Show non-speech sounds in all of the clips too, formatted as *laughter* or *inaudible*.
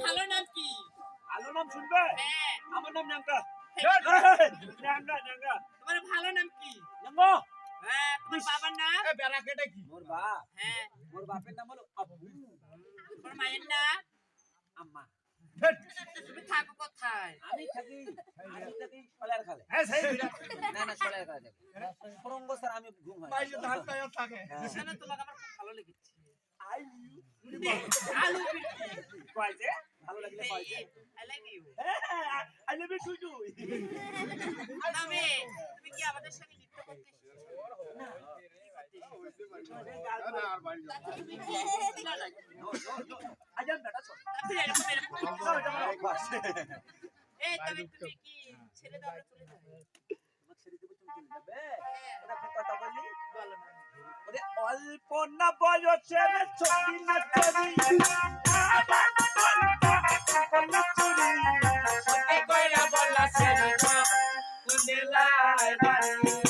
ভালো নাম কি? ভালো নাম শুনবে হ্যাঁ, আমার নাম ন্যাংকা ন্যাংকা ন্যাংকা তোমার ভালো নাম কি? হ্যাঁ, তোমার বাবার নাম? মোর বাপ। হ্যাঁ, মোর বাপের নাম হলো আব্বু। তোমার মায়ের নাম? আম্মা। তুমি থাকো কোথায়? আমি থাকি আমি থাকি সলার খালে। না না সলার খালে থাকি। সুরঙ্গ স্যার আমি ঘুম হয় হ্যাঁ। শোনো, তোমাকে আমার খুব ভালো লেগেছে। আই আলু পিঠে। কইছে ভালো লাগলে এই, কইছে I love you. I love you too তবে, তুমি কি আমাদের সঙ্গে নৃত্য করতে অল্প না বয়সের ছবি না ছবি আমার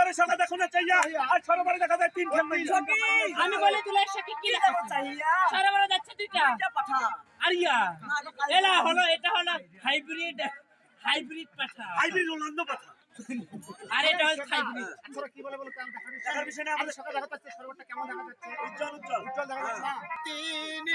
ওরে সকা দেখো না চাইয়া। আর ছোট বড় দেখা যায় তিন খেল আমি বলে তুলে সাথে কি রাখো সারা বড় যাচ্ছে দুইটা। আরিয়া এলা হলো এটা হলো হাইব্রিড হাইব্রিড পাঠা। হাইব্রিড রোনাল্ডো আর এটা হলো হাইব্রিড। আচ্ছা কি বলে বলে দেখার বিষয় না আমাদের। সকালে দেখা যাচ্ছে সর্বটা কেমন দেখা যাচ্ছে? উজ্জ্বল উজ্জ্বল। উজ্জ্বল দেখা যাচ্ছে তিনি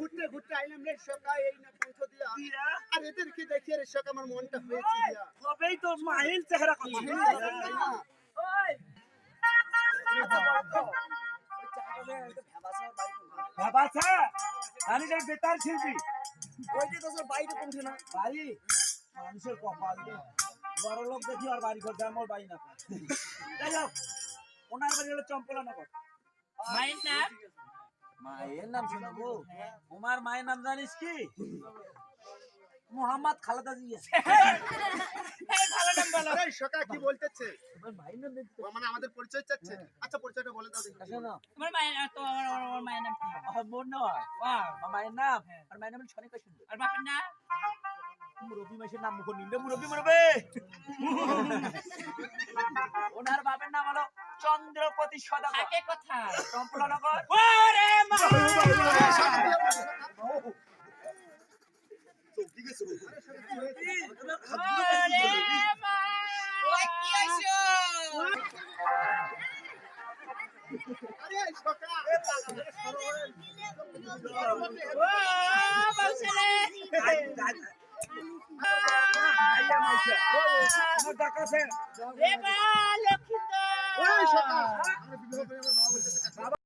ঘুরতে ঘুরতে আইলাম রে সকা এই না পৌঁছ দিয়া। আর এদেরকে দেখে রে সকা আমার মনটা হয়েছে দিয়া। তবেই তো মাহিল চেহারা কথা তাই না? ভাবাছা আমি যে বেতার শিল্পী। ওইটা তো স্যার বাইরে পৌঁছে না? বাড়ি? মানুষের কপাল বড় লোক দেখি আর বাড়ি করতে আমার বাড়ি না। যাই হোক ওনার বাড়ি হলো চম্পলা নগর মায়ের নাম মায়ের নাম শোনাবো? তোমার মায়ের নাম জানিস কি? মোহাম্মদ খালেদা জিয়া। *laughs* এই বলো। কি বলতেছে? তোমার ভাই নাম দেখতে ও মানে আমাদের পরিচয় চাচ্ছে? আচ্ছা পরিচয়টা বলে দাও দেখি। তোমার মায়ের তো আমার আমার- আমার মায়ের নাম কি? আমার বোন আমার মায়ের নাম? আর মায়ের নাম সনিকা সুন্দর। আর বাপের নাম? মুরব্বী মাসের নাম মুখ নিন্দে মুরব্বী মুরব্বী! *laughs* ওনার বাবার নাম হলো চন্দ্রপতি সদাগর। থাকে কোথায় কম্পলানগর ওরে মা! ওরে মা! কি আইছো? আরে এই সকা ও বলছিলে রে মা লক্ষিত ওই সকাল আমরা বিবাহ করে আমার বাবা বলতেছে